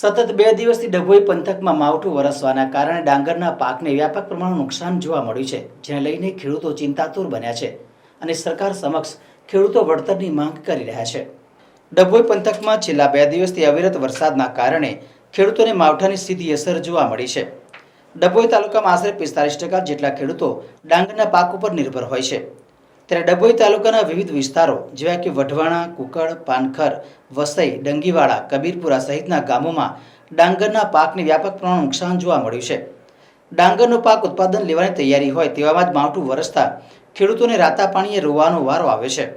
સતત બે દિવસથી ડભોઈ પંથકમાં માવઠું વરસવાના કારણે ડાંગરના પાકને વ્યાપક પ્રમાણમાં નુકસાન જોવા મળ્યું છે, જેને લઈને ખેડૂતો ચિંતાતુર બન્યા છે અને સરકાર સમક્ષ ખેડૂતો વળતરની માંગ કરી રહ્યા છે. ડભોઈ પંથકમાં છેલ્લા બે દિવસથી અવિરત વરસાદના કારણે ખેડૂતોને માવઠાની સીધી અસર જોવા મળી છે. ડભોઈ તાલુકામાં આશરે પિસ્તાલીસ ટકા જેટલા ખેડૂતો ડાંગરના પાક ઉપર નિર્ભર હોય છે. ત્યારે ડભોઈ તાલુકાના વિવિધ વિસ્તારો, જેવા કે વઢવાણા, કુકડ, પાનખર, વસઈ, ડંગીવાડા, કબીરપુરા સહિતના ગામોમાં ડાંગરના પાકને વ્યાપક પ્રમાણમાં નુકસાન જોવા મળ્યું છે. ડાંગરનો પાક ઉત્પાદન લેવાની તૈયારી હોય તેવામાં જ માવઠું વરસતા ખેડૂતોને રાતા પાણીએ રોવાનો વારો આવે છે.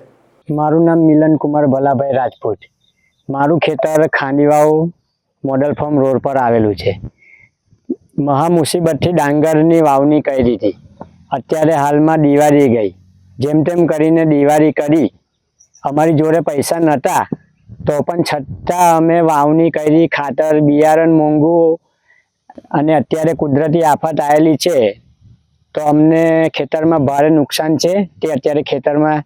મારું નામ મિલન કુમાર ભલાભાઈ રાજપૂત. મારું ખેતર ખાંડીવાવ મોડલ ફોર્મ રોડ પર આવેલું છે. મહા મુસીબતથી ડાંગરની વાવણી કરી દીધી અત્યારે હાલમાં દિવાળી ગઈ. જેમ તેમ કરીને દિવાળી કરી. અમારી જોડે પૈસા નહોતા તો પણ છતાં અમે વાવણી કરી ખાતર બિયારણ મોંઘું અને અત્યારે કુદરતી આફત આવેલી છે. તો અમને ખેતરમાં ભારે નુકસાન છે. તે અત્યારે ખેતરમાં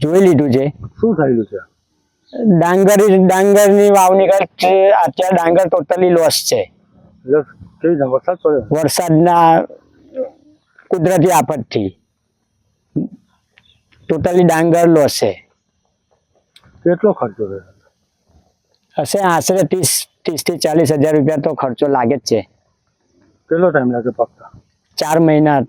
જોઈ લીધું છે. શું થયેલું છે? ડાંગર ડાંગરની વાવણી કરી અત્યારે ડાંગર ટોટલી લોસ છે. વરસાદના કુદરતી આફતથી. ટોટલી ડાંગર લોસ છે કેટલો ખર્ચો થયો? હશે આશરે ત્રીસ ત્રીસથી ચાલીસ હજાર રૂપિયા તો ખર્ચો લાગે જ છે. કેટલો ટાઈમ લાગે પાકતા? ચાર મહિના.